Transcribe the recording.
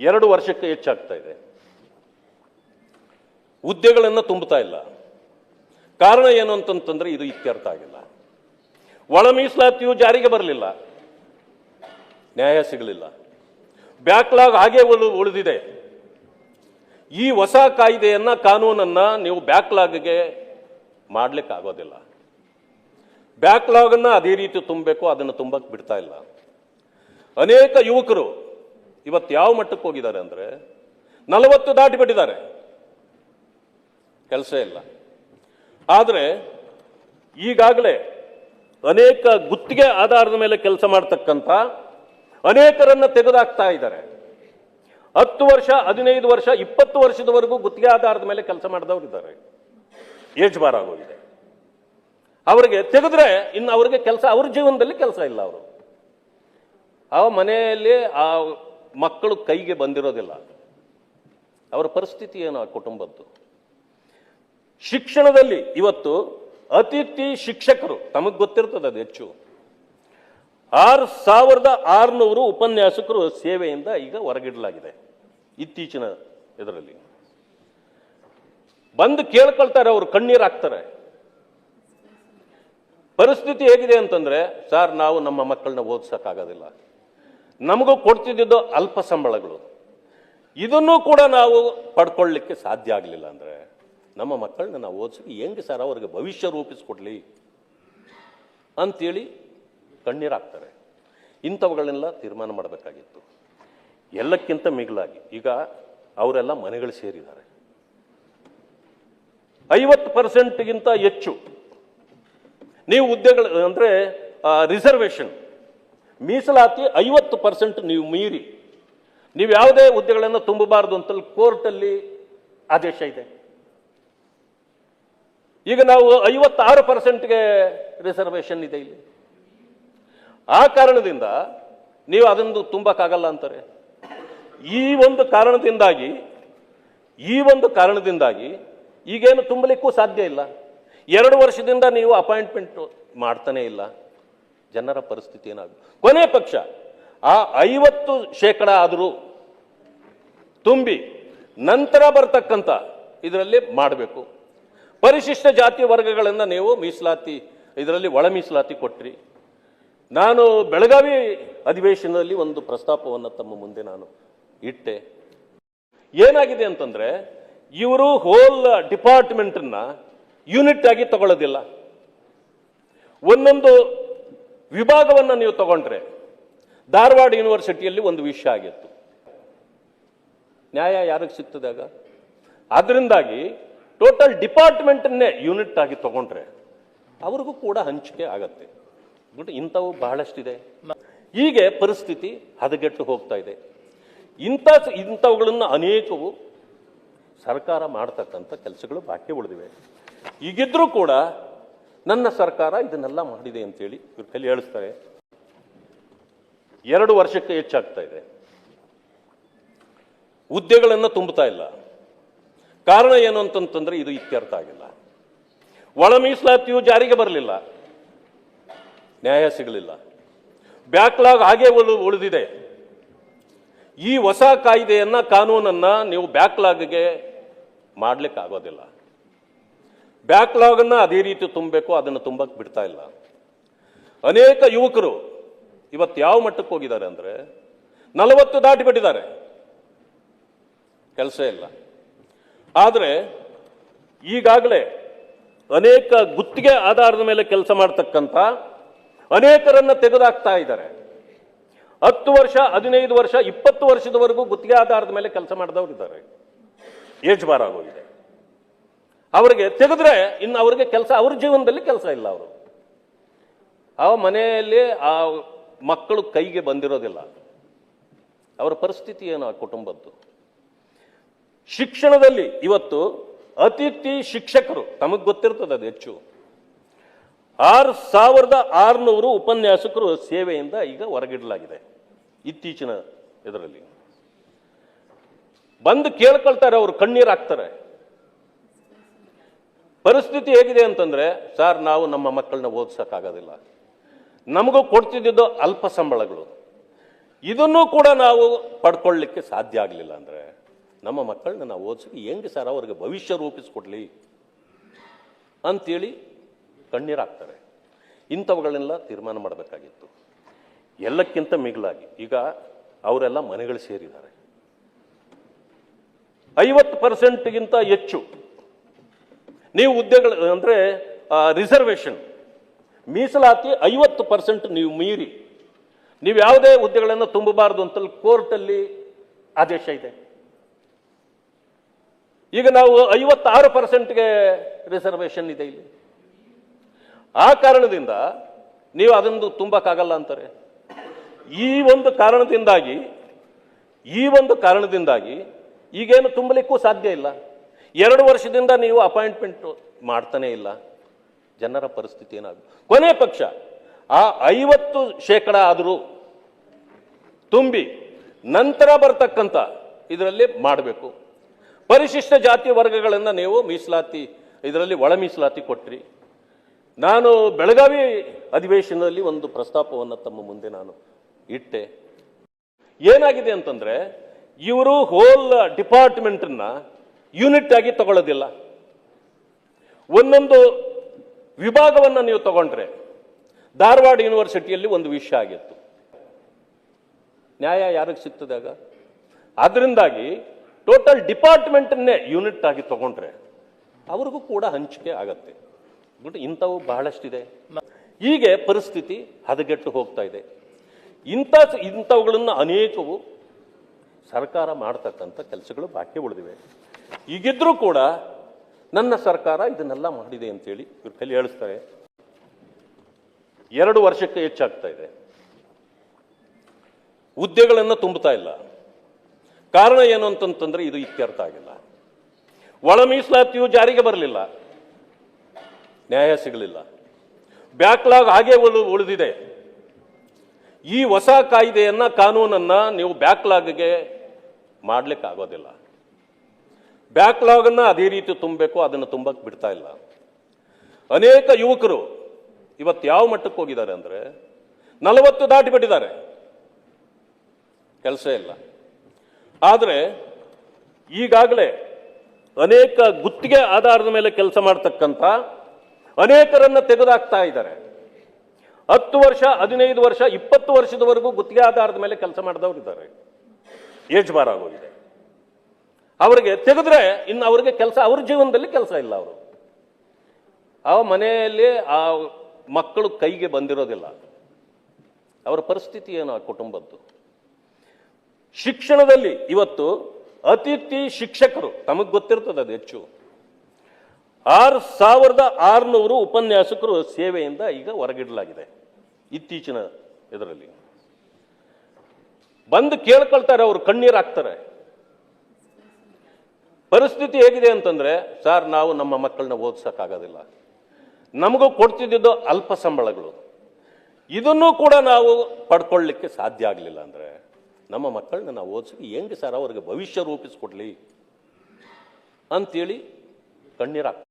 ಎರಡು ವರ್ಷಕ್ಕೆ ಹೆಚ್ಚಾಗ್ತಾ ಇದೆ. ಹುದ್ದೆಗಳನ್ನು ತುಂಬುತ್ತಾ ಇಲ್ಲ. ಕಾರಣ ಏನು ಅಂತಂತಂದ್ರೆ ಇದು ಇತ್ಯರ್ಥ ಆಗಿಲ್ಲ. ಒಳ ಮೀಸಲಾತಿಯು ಜಾರಿಗೆ ಬರಲಿಲ್ಲ. ನ್ಯಾಯ ಸಿಗಲಿಲ್ಲ. ಬ್ಯಾಕ್ಲಾಗ್ ಹಾಗೆ ಉಳು ಉಳಿದಿದೆ. ಈ ಹೊಸ ಕಾಯ್ದೆಯನ್ನ, ಕಾನೂನನ್ನ ನೀವು ಬ್ಯಾಕ್ಲಾಗ್ಗೆ ಮಾಡ್ಲಿಕ್ಕೆ ಆಗೋದಿಲ್ಲ ಬ್ಯಾಕ್ಲಾಗನ್ನು ಅದೇ ರೀತಿ ತುಂಬಬೇಕು, ಅದನ್ನು ತುಂಬಕ್ಕೆ ಬಿಡ್ತಾ ಇಲ್ಲ. ಅನೇಕ ಯುವಕರು ಇವತ್ತು ಯಾವ ಮಟ್ಟಕ್ಕೆ ಹೋಗಿದ್ದಾರೆ ಅಂದ್ರೆ ನಲವತ್ತು ದಾಟಿ ಬಿಟ್ಟಿದ್ದಾರೆ ಕೆಲಸ ಇಲ್ಲ. ಆದರೆ ಈಗಾಗಲೇ ಅನೇಕ ಗುತ್ತಿಗೆ ಆಧಾರದ ಮೇಲೆ ಕೆಲಸ ಮಾಡ್ತಕ್ಕಂಥ ಅನೇಕರನ್ನು ತೆಗೆದಾಕ್ತಾ ಇದ್ದಾರೆ. ಹತ್ತು ವರ್ಷ, ಹದಿನೈದು ವರ್ಷ, ಇಪ್ಪತ್ತು ವರ್ಷದವರೆಗೂ ಗುತ್ತಿಗೆ ಆಧಾರದ ಮೇಲೆ ಕೆಲಸ ಮಾಡಿದವರು ಇದ್ದಾರೆ. ಏಜ್ ಬಾರ್ ಆಗೋಗಿದೆ ಅವರಿಗೆ ತೆಗೆದ್ರೆ ಇನ್ನು ಅವರಿಗೆ ಕೆಲಸ, ಅವ್ರ ಜೀವನದಲ್ಲಿ ಕೆಲಸ ಇಲ್ಲ ಅವರು. ಆ ಮನೆಯಲ್ಲಿ ಆ ಮಕ್ಕಳು ಕೈಗೆ ಬಂದಿರೋದಿಲ್ಲ. ಅವರ ಪರಿಸ್ಥಿತಿ ಏನು ಆ ಕುಟುಂಬದ್ದು? ಶಿಕ್ಷಣದಲ್ಲಿ ಇವತ್ತು ಅತಿಥಿ ಶಿಕ್ಷಕರು, ತಮಗೆ ಗೊತ್ತಿರ್ತದೆ ಅದು ಹೆಚ್ಚು. ಆರು ಸಾವಿರದ ಆರುನೂರು ಉಪನ್ಯಾಸಕರು ಸೇವೆಯಿಂದ ಈಗ ಹೊರಗಿಡಲಾಗಿದೆ ಇತ್ತೀಚಿನ ಇದರಲ್ಲಿ. ಬಂದು ಕೇಳ್ಕೊಳ್ತಾರೆ, ಅವರು ಕಣ್ಣೀರು ಹಾಕ್ತಾರೆ. ಪರಿಸ್ಥಿತಿ ಹೇಗಿದೆ ಅಂತಂದ್ರೆ, ಸರ್, ನಾವು ನಮ್ಮ ಮಕ್ಕಳನ್ನ ಓದಿಸೋಕ್ಕಾಗೋದಿಲ್ಲ. ನಮಗೂ ಕೊಡ್ತಿದ್ದು ಅಲ್ಪ ಸಂಬಳಗಳು. ಇದನ್ನು ಕೂಡ ನಾವು ಪಡ್ಕೊಳ್ಳಿಕ್ಕೆ ಸಾಧ್ಯ ಆಗಲಿಲ್ಲ ಅಂದರೆ ನಮ್ಮ ಮಕ್ಕಳನ್ನ ನಾವು ಓದಿಸಿ ಹೆಂಗೆ ಸರ್ ಅವ್ರಿಗೆ ಭವಿಷ್ಯ ರೂಪಿಸ್ಕೊಡ್ಲಿ? ಅಂತೇಳಿ ಕಣ್ಣೀರಾಗ್ತಾರೆ. ಇಂಥವುಗಳನ್ನೆಲ್ಲ ತೀರ್ಮಾನ ಮಾಡಬೇಕಾಗಿತ್ತು. ಎಲ್ಲಕ್ಕಿಂತ ಮಿಗಿಲಾಗಿ ಈಗ ಅವರೆಲ್ಲ ಮನೆಗಳು ಸೇರಿದ್ದಾರೆ. ಐವತ್ತು ಪರ್ಸೆಂಟ್ಗಿಂತ ಹೆಚ್ಚು. ನೀವು ಹುದ್ದೆಗಳು ಅಂದರೆ ರಿಸರ್ವೇಷನ್. ಮೀಸಲಾತಿ ಐವತ್ತು ಪರ್ಸೆಂಟ್ ನೀವು ಮೀರಿ. ನೀವು ಯಾವುದೇ ಹುದ್ದೆಗಳನ್ನು ತುಂಬಬಾರದು ಅಂತ ಕೋರ್ಟಲ್ಲಿ ಆದೇಶ ಇದೆ. ಈಗ ನಾವು ಐವತ್ತಾರು ಪರ್ಸೆಂಟ್ಗೆ ರಿಸರ್ವೇಷನ್ ಇದೆ ಇಲ್ಲಿ. ಆ ಕಾರಣದಿಂದ ನೀವು ಅದೊಂದು ತುಂಬಕ್ಕಾಗಲ್ಲ ಅಂತಾರೆ. ಈ ಒಂದು ಕಾರಣದಿಂದಾಗಿ, ಈ ಒಂದು ಕಾರಣದಿಂದಾಗಿ ಈಗೇನು ತುಂಬಲಿಕ್ಕೂ ಸಾಧ್ಯ ಇಲ್ಲ. ಎರಡು ವರ್ಷದಿಂದ ನೀವು ಅಪಾಯಿಂಟ್ಮೆಂಟ್ ಮಾಡ್ತಾನೆ ಇಲ್ಲ. ಜನರ ಪರಿಸ್ಥಿತಿ ಏನಾಗ ಕೊನೆ ಪಕ್ಷ, ಆ ಐವತ್ತು ಶೇಕಡ ಆದರೂ ತುಂಬಿ ನಂತರ ಬರ್ತಕ್ಕಂಥ ಇದರಲ್ಲಿ ಮಾಡಬೇಕು. ಪರಿಶಿಷ್ಟ ಜಾತಿ ವರ್ಗಗಳನ್ನು ನೀವು ಮೀಸಲಾತಿ, ಇದರಲ್ಲಿ ಒಳ ಮೀಸಲಾತಿ ಕೊಟ್ರಿ. ನಾನು ಬೆಳಗಾವಿ ಅಧಿವೇಶನದಲ್ಲಿ ಒಂದು ಪ್ರಸ್ತಾಪವನ್ನು ತಮ್ಮ ಮುಂದೆ ನಾನು ಇಟ್ಟೆ. ಏನಾಗಿದೆ ಅಂತಂದರೆ, ಇವರು ಹೋಲ್ ಡಿಪಾರ್ಟ್ಮೆಂಟನ್ನು ಯೂನಿಟ್ ಆಗಿ ತಗೊಳ್ಳೋದಿಲ್ಲ. ಒಂದೊಂದು ವಿಭಾಗವನ್ನು ನೀವು ತಗೊಂಡ್ರೆ ಧಾರವಾಡ ಯೂನಿವರ್ಸಿಟಿಯಲ್ಲಿ ಒಂದು ವಿಷಯ ಆಗಿತ್ತು. ನ್ಯಾಯ ಯಾರಿಗೆ ಸಿಗ್ತದೆ ಆಗ? ಅದರಿಂದಾಗಿ ಟೋಟಲ್ ಡಿಪಾರ್ಟ್ಮೆಂಟನ್ನೇ ಯೂನಿಟ್ ಆಗಿ ತಗೊಂಡ್ರೆ ಅವ್ರಿಗೂ ಕೂಡ ಹಂಚಿಕೆ ಆಗತ್ತೆ. ಬಟ್ ಇಂಥವು ಬಹಳಷ್ಟಿದೆ. ಹೀಗೆ ಪರಿಸ್ಥಿತಿ ಹದಗೆಟ್ಟು ಹೋಗ್ತಾ ಇದೆ. ಇಂಥ ಇಂಥವುಗಳನ್ನು ಅನೇಕವು ಸರ್ಕಾರ ಮಾಡ್ತಕ್ಕಂಥ ಕೆಲಸಗಳು ಬಾಕಿ ಉಳಿದಿವೆ. ಈಗಿದ್ರೂ ಕೂಡ ನನ್ನ ಸರ್ಕಾರ ಇದನ್ನೆಲ್ಲ ಮಾಡಿದೆ ಅಂತೇಳಿ ಇವ್ರ ಕೈಲಿ ಹೇಳಿಸ್ತಾರೆ. ಎರಡು ವರ್ಷಕ್ಕೆ ಹೆಚ್ಚಾಗ್ತಾ ಇದೆ. ಹುದ್ದೆಗಳನ್ನು ತುಂಬುತ್ತಾ ಇಲ್ಲ. ಕಾರಣ ಏನು ಅಂತಂತಂದ್ರೆ ಇದು ಇತ್ಯರ್ಥ ಆಗಿಲ್ಲ. ಒಳ ಮೀಸಲಾತಿಯು ಜಾರಿಗೆ ಬರಲಿಲ್ಲ. ನ್ಯಾಯ ಸಿಗಲಿಲ್ಲ. ಬ್ಯಾಕ್ಲಾಗ್ ಹಾಗೆ ಉಳು, ಉಳಿದಿದೆ. ಈ ಹೊಸ ಕಾಯ್ದೆಯನ್ನ ಕಾನೂನನ್ನ ನೀವು ಬ್ಯಾಕ್ಲಾಗ್ಗೆ ಮಾಡ್ಲಿಕ್ಕೆ ಆಗೋದಿಲ್ಲ ಬ್ಯಾಕ್ಲಾಗನ್ನ ಅದೇ ರೀತಿ ತುಂಬಬೇಕು, ಅದನ್ನು ತುಂಬಕ್ಕೆ ಬಿಡ್ತಾ ಇಲ್ಲ. ಅನೇಕ ಯುವಕರು ಇವತ್ತು ಯಾವ ಮಟ್ಟಕ್ಕೆ ಹೋಗಿದ್ದಾರೆ ಅಂದರೆ, ನಲವತ್ತು ದಾಟಿ ಬಿಟ್ಟಿದ್ದಾರೆ ಕೆಲಸ ಇಲ್ಲ. ಆದರೆ, ಈಗಾಗಲೇ ಅನೇಕ ಗುತ್ತಿಗೆ ಆಧಾರದ ಮೇಲೆ ಕೆಲಸ ಮಾಡ್ತಕ್ಕಂಥ ಅನೇಕರನ್ನು ತೆಗೆದಾಕ್ತಾ ಇದ್ದಾರೆ. ಹತ್ತು ವರ್ಷ, ಹದಿನೈದು ವರ್ಷ, ಇಪ್ಪತ್ತು ವರ್ಷದವರೆಗೂ ಗುತ್ತಿಗೆ ಆಧಾರದ ಮೇಲೆ ಕೆಲಸ ಮಾಡಿದವರು ಇದ್ದಾರೆ ಏಜ್ ಬಾರ್ ಆಗೋಗಿದೆ. ಅವರಿಗೆ ತೆಗೆದ್ರೆ ಇನ್ನು ಅವರಿಗೆ ಕೆಲಸ, ಅವ್ರ ಜೀವನದಲ್ಲಿ ಕೆಲಸ ಇಲ್ಲ ಅವರು. ಆ ಮನೆಯಲ್ಲಿ ಆ ಮಕ್ಕಳು ಕೈಗೆ ಬಂದಿರೋದಿಲ್ಲ. ಅವರ ಪರಿಸ್ಥಿತಿ ಏನು ಆ ಕುಟುಂಬದ್ದು? ಶಿಕ್ಷಣದಲ್ಲಿ ಇವತ್ತು ಅತಿಥಿ ಶಿಕ್ಷಕರು, ತಮಗೆ ಗೊತ್ತಿರ್ತದೆ ಅದು ಹೆಚ್ಚು. ಆರು ಸಾವಿರದ ಆರುನೂರು ಉಪನ್ಯಾಸಕರು ಸೇವೆಯಿಂದ ಈಗ ಹೊರಗಿಡಲಾಗಿದೆ ಇತ್ತೀಚಿನ ಇದರಲ್ಲಿ. ಬಂದು ಕೇಳ್ಕೊಳ್ತಾರೆ, ಅವರು ಕಣ್ಣೀರು ಹಾಕ್ತಾರೆ. ಪರಿಸ್ಥಿತಿ ಹೇಗಿದೆ ಅಂತಂದರೆ, ಸರ್, ನಾವು ನಮ್ಮ ಮಕ್ಕಳನ್ನ ಓದಿಸೋಕ್ಕಾಗೋದಿಲ್ಲ. ನಮಗೂ ಕೊಡ್ತಿದ್ದಿದ್ದು ಅಲ್ಪ ಸಂಬಳಗಳು. ಇದನ್ನು ಕೂಡ ನಾವು ಪಡ್ಕೊಳ್ಳಿಕ್ಕೆ ಸಾಧ್ಯ ಆಗಲಿಲ್ಲ ಅಂದರೆ, ನಮ್ಮ ಮಕ್ಕಳನ್ನ ನಾವು ಓದಿಸಿ ಹೆಂಗೆ ಸರ್ ಅವ್ರಿಗೆ ಭವಿಷ್ಯ ರೂಪಿಸ್ಕೊಡ್ಲಿ? ಅಂತೇಳಿ ಕಣ್ಣೀರಾಗ್ತಾರೆ. ಇಂಥವುಗಳನ್ನೆಲ್ಲ ತೀರ್ಮಾನ ಮಾಡಬೇಕಾಗಿತ್ತು. ಎಲ್ಲಕ್ಕಿಂತ ಮಿಗಿಲಾಗಿ, ಈಗ ಅವರೆಲ್ಲ ಮನೆಗಳು ಸೇರಿದ್ದಾರೆ. ಐವತ್ತು ಪರ್ಸೆಂಟ್ಗಿಂತ ಹೆಚ್ಚು ನೀವು ಹುದ್ದೆಗಳು ಅಂದರೆ ರಿಸರ್ವೇಷನ್ ಮೀಸಲಾತಿ ಐವತ್ತು ಪರ್ಸೆಂಟ್ ನೀವು ಮೀರಿ. ನೀವು ಯಾವುದೇ ಹುದ್ದೆಗಳನ್ನು ತುಂಬಬಾರದು ಅಂತ ಕೋರ್ಟಲ್ಲಿ ಆದೇಶ ಇದೆ. ಈಗ ನಾವು ಐವತ್ತಾರು ಪರ್ಸೆಂಟ್ಗೆ ರಿಸರ್ವೇಷನ್ ಇದೆ ಇಲ್ಲಿ. ಆ ಕಾರಣದಿಂದ ನೀವು ಅದನ್ನು ತುಂಬಕ್ಕಾಗಲ್ಲ ಅಂತಾರೆ. ಈ ಒಂದು ಕಾರಣದಿಂದಾಗಿ, ಈ ಒಂದು ಕಾರಣದಿಂದಾಗಿ ಈಗೇನು ತುಂಬಲಿಕ್ಕೂ ಸಾಧ್ಯ ಇಲ್ಲ. ಎರಡು ವರ್ಷದಿಂದ ನೀವು ಅಪಾಯಿಂಟ್ಮೆಂಟ್ ಮಾಡ್ತಾನೆ ಇಲ್ಲ. ಜನರ ಪರಿಸ್ಥಿತಿ ಏನಾಗ ಕೊನೆ ಪಕ್ಷ, ಆ ಐವತ್ತು ಶೇಕಡ ಆದರೂ ತುಂಬಿ ನಂತರ ಬರ್ತಕ್ಕಂಥ ಇದರಲ್ಲಿ ಮಾಡಬೇಕು. ಪರಿಶಿಷ್ಟ ಜಾತಿ ವರ್ಗಗಳನ್ನು ನೀವು ಮೀಸಲಾತಿ, ಇದರಲ್ಲಿ ಒಳ ಮೀಸಲಾತಿ ಕೊಟ್ಟ್ರಿ ನಾನು ಬೆಳಗಾವಿ ಅಧಿವೇಶನದಲ್ಲಿ ಒಂದು ಪ್ರಸ್ತಾಪವನ್ನು ತಮ್ಮ ಮುಂದೆ ನಾನು ಇಟ್ಟೆ. ಏನಾಗಿದೆ ಅಂತಂದ್ರೆ, ಇವರು ಹೋಲ್ ಡಿಪಾರ್ಟ್ಮೆಂಟನ್ನ ಯೂನಿಟ್ ಆಗಿ ತಗೊಳ್ಳೋದಿಲ್ಲ. ಒಂದೊಂದು ವಿಭಾಗವನ್ನು ನೀವು ತಗೊಂಡ್ರೆ ಧಾರವಾಡ ಯೂನಿವರ್ಸಿಟಿಯಲ್ಲಿ ಒಂದು ವಿಷಯ ಆಗಿತ್ತು. ನ್ಯಾಯ ಯಾರಿಗೆ ಸಿಗ್ತದೆ ಆಗ? ಅದರಿಂದಾಗಿ ಟೋಟಲ್ ಡಿಪಾರ್ಟ್ಮೆಂಟನ್ನೇ ಯೂನಿಟ್ ಆಗಿ ತಗೊಂಡ್ರೆ ಅವ್ರಿಗೂ ಕೂಡ ಹಂಚಿಕೆ ಆಗತ್ತೆ. ಬಟ್ ಇಂಥವು ಬಹಳಷ್ಟಿದೆ. ಹೀಗೆ ಪರಿಸ್ಥಿತಿ ಹದಗೆಟ್ಟು ಹೋಗ್ತಾ ಇದೆ. ಇಂಥ ಇಂಥವುಗಳನ್ನು ಅನೇಕವು ಸರ್ಕಾರ ಮಾಡ್ತಕ್ಕಂಥ ಕೆಲಸಗಳು ಬಾಕಿ ಉಳಿದಿವೆ. ಈಗಿದ್ರೂ ಕೂಡ ನನ್ನ ಸರ್ಕಾರ ಇದನ್ನೆಲ್ಲ ಮಾಡಿದೆ ಅಂತೇಳಿ ಇವ್ರ ಕೈಲಿ ಹೇಳಿಸ್ತಾರೆ ಎರಡು ವರ್ಷಕ್ಕೆ ಹೆಚ್ಚಾಗ್ತಾ ಇದೆ. ಹುದ್ದೆಗಳನ್ನು ತುಂಬುತ್ತಾ ಇಲ್ಲ. ಕಾರಣ ಏನು ಅಂತಂತಂದ್ರೆ ಇದು ಇತ್ಯರ್ಥ ಆಗಿಲ್ಲ. ಒಳ ಮೀಸಲಾತಿಯು ಜಾರಿಗೆ ಬರಲಿಲ್ಲ. ನ್ಯಾಯ ಸಿಗಲಿಲ್ಲ. ಬ್ಯಾಕ್ಲಾಗ್ ಹಾಗೆ ಉಳು, ಉಳಿದಿದೆ. ಈ ಹೊಸ ಕಾಯ್ದೆಯನ್ನ ಕಾನೂನನ್ನ ನೀವು ಬ್ಯಾಕ್ಲಾಗ್ಗೆ ಮಾಡ್ಲಿಕ್ಕೆ ಆಗೋದಿಲ್ಲ ಬ್ಯಾಕ್ಲಾಗನ್ನ ಅದೇ ರೀತಿ ತುಂಬಬೇಕು, ಅದನ್ನು ತುಂಬಕ್ಕೆ ಬಿಡ್ತಾ ಇಲ್ಲ. ಅನೇಕ ಯುವಕರು ಇವತ್ತು ಯಾವ ಮಟ್ಟಕ್ಕೆ ಹೋಗಿದ್ದಾರೆ ಅಂದ್ರೆ, ನಲವತ್ತು ದಾಟಿ ಬಿಟ್ಟಿದ್ದಾರೆ ಕೆಲಸ ಇಲ್ಲ. ಆದರೆ, ಈಗಾಗಲೇ ಅನೇಕ ಗುತ್ತಿಗೆ ಆಧಾರದ ಮೇಲೆ ಕೆಲಸ ಮಾಡ್ತಕ್ಕಂಥ ಅನೇಕರನ್ನ ತೆಗೆದಾಕ್ತಾ ಇದ್ದಾರೆ. ಹತ್ತು ವರ್ಷ, ಹದಿನೈದು ವರ್ಷ, ಇಪ್ಪತ್ತು ವರ್ಷದವರೆಗೂ ಗುತ್ತಿಗೆ ಆಧಾರದ ಮೇಲೆ ಕೆಲಸ ಮಾಡಿದವರು ಇದ್ದಾರೆ ಏಜ್ ಬಾರ್ ಆಗೋಗಿದೆ. ಅವರಿಗೆ ತೆಗೆದ್ರೆ ಇನ್ನು ಅವರಿಗೆ ಕೆಲಸ, ಅವ್ರ ಜೀವನದಲ್ಲಿ ಕೆಲಸ ಇಲ್ಲ ಅವರು. ಆ ಮನೆಯಲ್ಲಿ ಆ ಮಕ್ಕಳು ಕೈಗೆ ಬಂದಿರೋದಿಲ್ಲ. ಅವರ ಪರಿಸ್ಥಿತಿ ಏನು ಆ ಕುಟುಂಬದ್ದು? ಶಿಕ್ಷಣದಲ್ಲಿ ಇವತ್ತು ಅತಿಥಿ ಶಿಕ್ಷಕರು, ತಮಗೆ ಗೊತ್ತಿರ್ತದೆ ಅದು ಹೆಚ್ಚು. ಆರು ಸಾವಿರದ ಆರುನೂರು ಉಪನ್ಯಾಸಕರು ಸೇವೆಯಿಂದ ಈಗ ಹೊರಗಿಡಲಾಗಿದೆ ಇತ್ತೀಚಿನ ಇದರಲ್ಲಿ. ಬಂದು ಕೇಳ್ಕೊಳ್ತಾರೆ, ಅವರು ಕಣ್ಣೀರು ಹಾಕ್ತಾರೆ. ಪರಿಸ್ಥಿತಿ ಹೇಗಿದೆ ಅಂತಂದರೆ, ಸರ್, ನಾವು ನಮ್ಮ ಮಕ್ಕಳನ್ನ ಓದಿಸೋಕ್ಕಾಗೋದಿಲ್ಲ. ನಮಗೂ ಕೊಡ್ತಿದ್ದು ಅಲ್ಪ ಸಂಬಳಗಳು. ಇದನ್ನು ಕೂಡ ನಾವು ಪಡ್ಕೊಳ್ಳಿಕ್ಕೆ ಸಾಧ್ಯ ಆಗಲಿಲ್ಲ ಅಂದರೆ, ನಮ್ಮ ಮಕ್ಕಳನ್ನ ನಾವು ಓದಿಸಿ ಹೆಂಗೆ ಸರ್ ಅವ್ರಿಗೆ ಭವಿಷ್ಯ ರೂಪಿಸ್ಕೊಡ್ಲಿ? ಅಂತೇಳಿ ಕಣ್ಣೀರಾಗ್ತಾರೆ